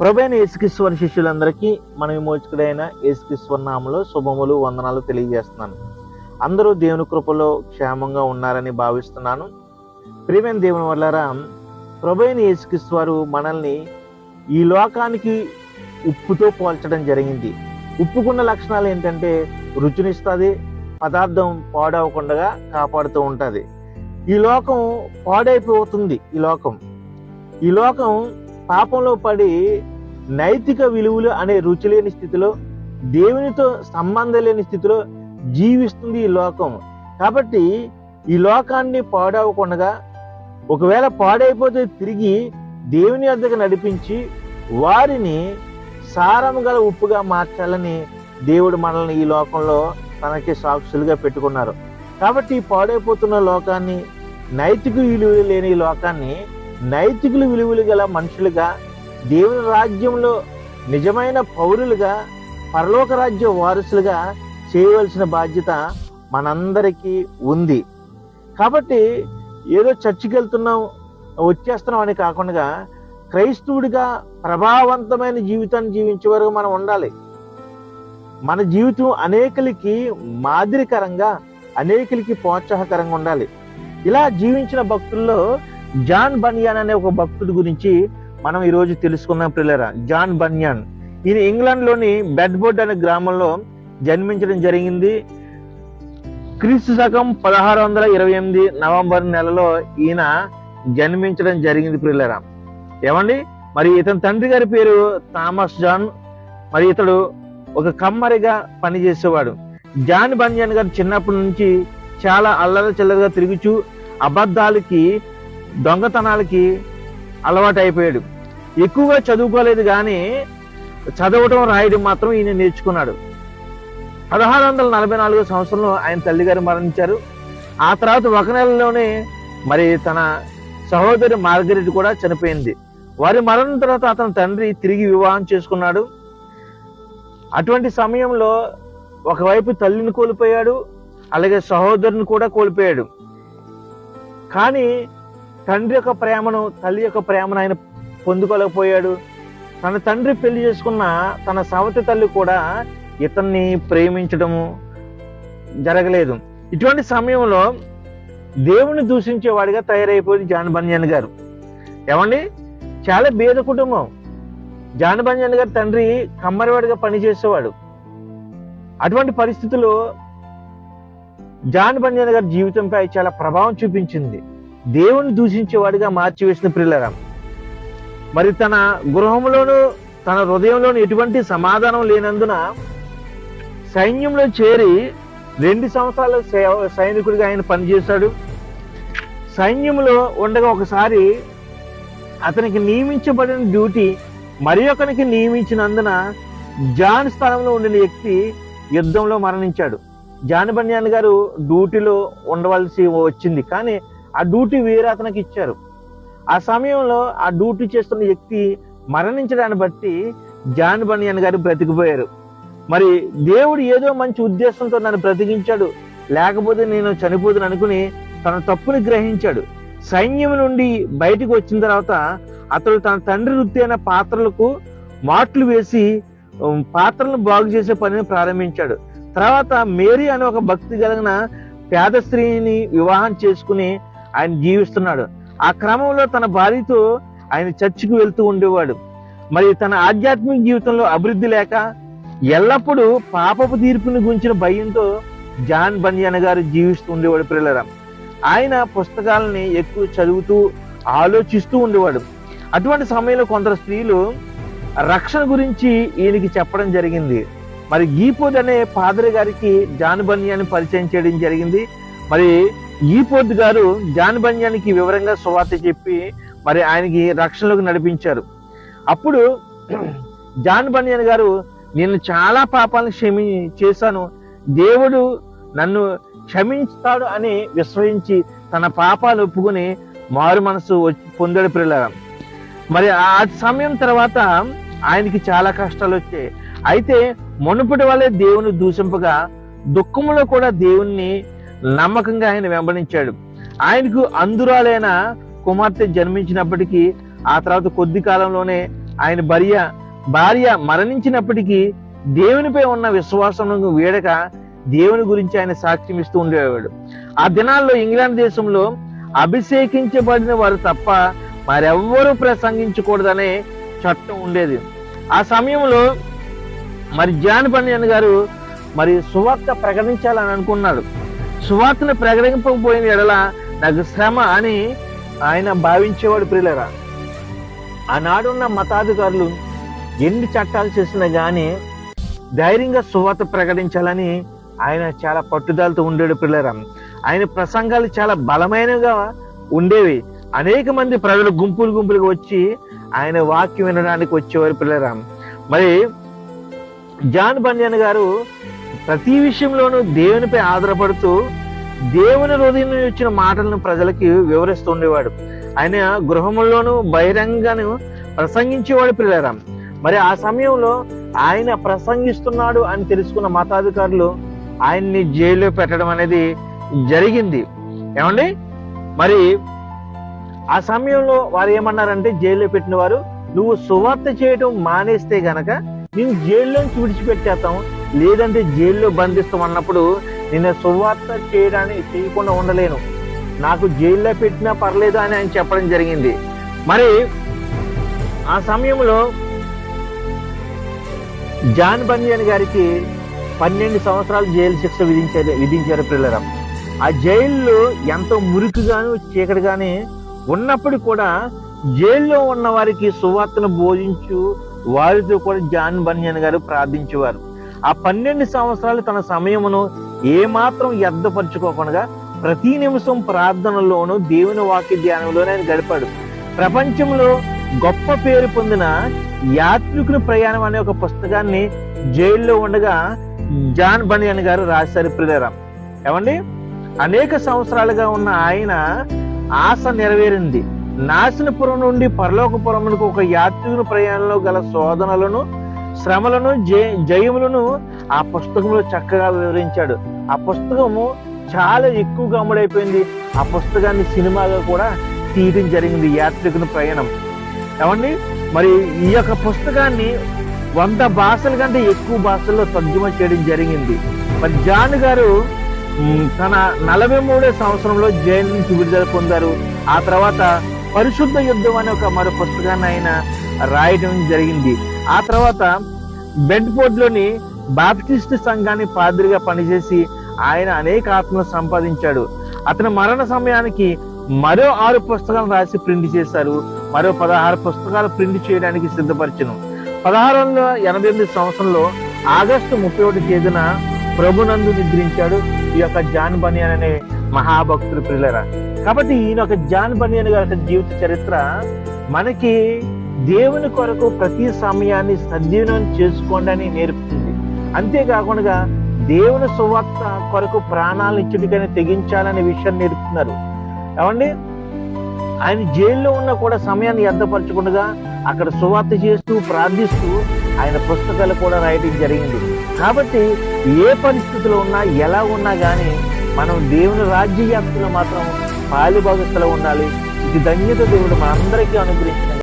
ప్రభైన యేసుక్రీశ్వర శిష్యులందరికీ మన విమోచకుడైన యేసుక్రీశ్వర నామలో శుభములు వందనాలు తెలియజేస్తున్నాను. అందరూ దేవుని కృపలో క్షేమంగా ఉన్నారని భావిస్తున్నాను. ప్రియమైన దేవుని వల్లరా ప్రభైన యేసుక్రీశ్వరు మనల్ని ఈ లోకానికి ఉప్పుతో పోల్చడం జరిగింది. ఉప్పుకున్న లక్షణాలు ఏంటంటే రుచినిస్తుంది పదార్థం పాడవకుండా కాపాడుతూ ఉంటుంది. ఈ లోకం పాడైపోతుంది ఈ లోకం. ఈ లోకం పాపంలో పడి నైతిక విలువలు అనే రుచి లేని స్థితిలో దేవునితో సంబంధం లేని స్థితిలో జీవిస్తుంది ఈ లోకం. కాబట్టి ఈ లోకాన్ని పాడవకుండా ఒకవేళ పాడైపోతే తిరిగి దేవుని అద్దకు నడిపించి వారిని సారం గల ఉప్పుగా మార్చాలని దేవుడు మనల్ని ఈ లోకంలో తనకి సాక్షులుగా పెట్టుకున్నారు. కాబట్టి ఈ పాడైపోతున్న లోకాన్ని నైతిక విలువలు లేని ఈ లోకాన్ని నైతికులు విలువలు గల మనుషులుగా దేవుని రాజ్యంలో నిజమైన పౌరులుగా పరలోక రాజ్య వారసులుగా చేయవలసిన బాధ్యత మనందరికీ ఉంది. కాబట్టి ఏదో చర్చికి వెళ్తున్నాం వచ్చేస్తున్నాం అని కాకుండా క్రైస్తవుడిగా ప్రభావవంతమైన జీవితాన్ని జీవించే వరకు మనం ఉండాలి. మన జీవితం అనేకులకి మాదిరికరంగా అనేకులకి ప్రోత్సాహకరంగా ఉండాలి. ఇలా జీవించిన భక్తుల్లో జాన్ బన్యాన్ అనే ఒక భక్తుడి గురించి మనం ఈరోజు తెలుసుకున్నాం పిల్లరా జాన్ బన్యాన్. ఈయన ఇంగ్లాండ్లోని బెడ్బోర్డ్ అనే గ్రామంలో జన్మించడం జరిగింది. క్రీస్తు శకం పదహారు వందల ఇరవై ఎనిమిది నవంబర్ నెలలో ఈయన జన్మించడం జరిగింది పిల్లరా ఏమండి? మరి ఇతని తండ్రి గారి పేరు థామస్ జాన్. మరి ఇతడు ఒక కమ్మరిగా పనిచేసేవాడు. జాన్ బన్యాన్ గారు చిన్నప్పటి నుంచి చాలా అల్లరి చిల్లరగా తిరుగుచూ అబద్ధాలకి దొంగతనాలకి అలవాటు అయిపోయాడు ఎక్కువగా చదువుకోలేదు కానీ చదవటం రాయడం మాత్రం ఈయన నేర్చుకున్నాడు. పదహారు వందల నలభై నాలుగో సంవత్సరంలో ఆయన తల్లిగారు మరణించారు. ఆ తర్వాత ఒక నెలలోనే మరి తన సహోదరి మార్గరెట్ కూడా చనిపోయింది. వారి మరణం తర్వాత అతని తండ్రి తిరిగి వివాహం చేసుకున్నాడు. అటువంటి సమయంలో ఒకవైపు తల్లిని కోల్పోయాడు. అలాగే సహోదరుని కూడా కోల్పోయాడు. కానీ తండ్రి యొక్క ప్రేమను తల్లి యొక్క ప్రేమను ఆయన పొందుకోలేకపోయాడు. తన తండ్రి పెళ్ళి చేసుకున్న తన సవతి తల్లి కూడా ఇతన్ని ప్రేమించడము జరగలేదు. ఇటువంటి సమయంలో దేవుని దూషించేవాడిగా తయారైపోయింది జాన్ బన్యాన్ గారు. ఏమండి? చాలా బేద కుటుంబం. జాన్ బన్యాన్ గారి తండ్రి కమ్మరివాడిగా పనిచేసేవాడు. అటువంటి పరిస్థితుల్లో జాన్ బన్యాన్ గారి జీవితంపై చాలా ప్రభావం చూపించింది. దేవుని దూషించేవాడిగా మార్చివేసిన ప్రిల్లరా. మరి తన గృహంలోనూ తన హృదయంలోనూ ఎటువంటి సమాధానం లేనందున సైన్యంలో చేరి రెండు సంవత్సరాల సైనికుడిగా ఆయన పనిచేశాడు. సైన్యంలో ఉండగా ఒకసారి అతనికి నియమించబడిన డ్యూటీ మరి ఒకరికి నియమించినందున జాన్ స్థలంలో ఉండిన వ్యక్తి యుద్ధంలో మరణించాడు. జాన్ బన్యాన్ గారు డ్యూటీలో ఉండవలసి వచ్చింది. కానీ ఆ డ్యూటీ వేరే అతనికి ఇచ్చారు. ఆ సమయంలో ఆ డ్యూటీ చేస్తున్న వ్యక్తి మరణించడాన్ని బట్టి జాన్ బనియన్ గారు బ్రతికిపోయారు. మరి దేవుడు ఏదో మంచి ఉద్దేశంతో నన్ను బ్రతికించాడు. లేకపోతే నేను చనిపోదును అనుకుని తన తప్పుని గ్రహించాడు. సైన్యం నుండి బయటకు వచ్చిన తర్వాత అతడు తన తండ్రి వృత్తి అయిన పాత్రలకు మాట్లు వేసి పాత్రలను బాగు చేసే పనిని ప్రారంభించాడు. తర్వాత మేరీ అనే ఒక భక్తి కలిగిన పేద స్త్రీని వివాహం చేసుకుని ఆయన జీవిస్తున్నాడు. ఆ క్రమంలో తన భార్యతో ఆయన చర్చికి వెళ్తూ ఉండేవాడు. మరి తన ఆధ్యాత్మిక జీవితంలో అభివృద్ధి లేక ఎల్లప్పుడూ పాపపు తీర్పుని గురించిన భయంతో జాన్ బన్యాన్ గారు జీవిస్తూ ఉండేవాడు పిల్లల ఆయన పుస్తకాలని ఎక్కువ చదువుతూ ఆలోచిస్తూ ఉండేవాడు. అటువంటి సమయంలో కొందరు స్త్రీలు రక్షణ గురించి ఈయనకి చెప్పడం జరిగింది. మరి గీపోద్ అనే పాదరి గారికి జాన్ బన్యాన్ని పరిచయం చేయడం జరిగింది. మరి గీపోద్ గారు జాన్ బన్యానికి వివరంగా సువార్త చెప్పి మరి ఆయనకి రక్షణలోకి నడిపించారు. అప్పుడు జాన్ బన్యాన్ గారు నేను చాలా పాపాలను క్షమి చేశాను. దేవుడు నన్ను క్షమించుతాడు అని విశ్వసించి తన పాపాలు ఒప్పుకొని మారు మనసు పొందడు పొందాడు పిల్లల మరి ఆ సమయం తర్వాత ఆయనకి చాలా కష్టాలు వచ్చాయి. అయితే మునుపటి వల్లే దేవుని దూషింపగా దుఃఖంలో కూడా దేవుణ్ణి నమ్మకంగా ఆయన వెంబడించాడు. ఆయనకు అందురాలైన కుమార్తె జన్మించినప్పటికీ ఆ తర్వాత కొద్ది కాలంలోనే ఆయన భార్య భార్య మరణించినప్పటికీ దేవునిపై ఉన్న విశ్వాసం వీడక దేవుని గురించి ఆయన సాక్ష్యం ఇస్తూ ఉండేవాడు. ఆ దినాల్లో ఇంగ్లాండ్ దేశంలో అభిషేకించబడిన వారు తప్ప మరెవ్వరూ ప్రసంగించకూడదనే చట్టం ఉండేది. ఆ సమయంలో మరి జాన్ పండియన్ గారు మరి సువార్త ప్రకటించాలని అనుకున్నాడు. సువార్తను ప్రకటింపకపోయిన ఎడల నాకు శ్రమ అని ఆయన భావించేవాడు ప్రియులరా. ఆనాడున్న మతాధికారులు ఎన్ని చట్టాలు చేసినా కానీ ధైర్యంగా సువార్త ప్రకటించాలని ఆయన చాలా పట్టుదలతో ఉండేడు పిల్లరా ఆయన ప్రసంగాలు చాలా బలమైనగా ఉండేవి. అనేక మంది ప్రజలు గుంపులు గుంపులుగా వచ్చి ఆయన వాక్యం వినడానికి వచ్చేవారు పిల్లరా మరి జాన్ బన్యన్ గారు ప్రతి విషయంలోనూ దేవునిపై ఆధారపడుతూ దేవుని హృదయం నుంచి వచ్చిన మాటలను ప్రజలకి వివరిస్తూ ఉండేవాడు. ఆయన గృహముల్లోనూ బహిరంగాను ప్రసంగించేవాడు పిల్లరా మరి ఆ సమయంలో ఆయన ప్రసంగిస్తున్నాడు అని తెలుసుకున్న మతాధికారులు ఆయన్ని జైల్లో పెట్టడం అనేది జరిగింది. ఏమండి? మరి ఆ సమయంలో వారు ఏమన్నారంటే జైల్లో పెట్టిన వారు నువ్వు సువార్త చేయటం మానేస్తే గనక నేను జైల్లోంచి విడిచిపెట్టేస్తాం. లేదంటే జైల్లో బంధిస్తామన్నప్పుడు నేను సువార్త చేయడానికి చేయకుండా ఉండలేను. నాకు జైల్లో పెట్టినా పర్లేదు అని ఆయన చెప్పడం జరిగింది. మరి ఆ సమయంలో జాన్ బన్యన్ గారికి పన్నెండు సంవత్సరాలు జైలు శిక్ష విధించారు విధించారు పిల్లరం. ఆ జైల్లో ఎంతో మురికిగాను చీకటిగానే ఉన్నప్పుడు కూడా జైల్లో ఉన్న వారికి సువార్తను బోధించు వారితో కూడా జాన్ బన్యన్ గారు ప్రార్థించేవారు. ఆ పన్నెండు సంవత్సరాలు తన సమయమును ఏమాత్రం ఎద్దపరుచుకోకుండా ప్రతి నిమిషం ప్రార్థనలోను దేవుని వాక్య ధ్యానంలోనే ఆయన గడిపాడు. ప్రపంచంలో గొప్ప పేరు పొందిన యాత్రికుల ప్రయాణం అనే ఒక పుస్తకాన్ని జైల్లో ఉండగా జాన్ బనియన్ గారు రాశారు ప్రిలేరా ఏమండి? అనేక సంవత్సరాలుగా ఉన్న ఆయన ఆశ నెరవేరింది. నాశనపురం నుండి పరలోకపురమునకు ఒక యాత్రికుల ప్రయాణంలో గల శోధనలను శ్రమలను జయములను ఆ పుస్తకంలో చక్కగా వివరించాడు. ఆ పుస్తకము చాలా ఎక్కువగా అమ్ముడైపోయింది. ఆ పుస్తకాన్ని సినిమాగా కూడా తీయడం జరిగింది యాత్రికుని ప్రయాణం. ఏమండి? మరి ఈ యొక్క పుస్తకాన్ని వంద భాషల కంటే ఎక్కువ భాషల్లో తర్జుమా చేయడం జరిగింది. మరి జాన్ గారు తన నలభై మూడో సంవత్సరంలో జైలు నుంచి విడుదల పొందారు. ఆ తర్వాత పరిశుద్ధ యుద్ధం అనే ఒక మరో పుస్తకాన్ని ఆయన రాయడం జరిగింది. ఆ తర్వాత బెడ్ఫోర్డ్లోని బాప్టిస్ట్ సంఘాన్ని పాదిరిగా పనిచేసి ఆయన అనేక ఆత్మలు సంపాదించాడు. అతని మరణ సమయానికి మరో ఆరు పుస్తకాలు రాసి ప్రింట్ చేశారు. మరో పదహారు పుస్తకాలు ప్రింట్ చేయడానికి సిద్ధపరిచను. పదహారు వందల ఎనభై ఎనిమిది సంవత్సరంలో ఆగస్టు ముప్పై ఒకటి తేదీన ప్రభునందు నిద్రించాడు. ఈ యొక్క జాన్ బనియన్ అనే మహాభక్తుడు పిల్లరా కాబట్టి ఈయన ఒక జాన్ బనియన్ గారి జీవిత చరిత్ర మనకి దేవుని కొరకు ప్రతి సమయాన్ని సద్వినియోగం చేసుకోండి అని నేర్పుతుంది. అంతేకాకుండా దేవుని సువార్త కొరకు ప్రాణాలను ఇచ్చుటికైనా తెగించాలనే విషయం నేర్పుతున్నారు. ఏమండి? ఆయన జైల్లో ఉన్న కూడా సమయాన్ని ఎద్దపరచకుండా అక్కడ సువార్త చేస్తూ ప్రార్థిస్తూ ఆయన పుస్తకాలు కూడా రాయడం జరిగింది. కాబట్టి ఏ పరిస్థితిలో ఉన్నా ఎలా ఉన్నా కానీ మనం దేవుని రాజ్య వ్యాప్తిలో మాత్రం పాలిభాగస్తులో ఉండాలి. ఇది ధన్యత దేవుడు మనందరికీ అనుగ్రహించిన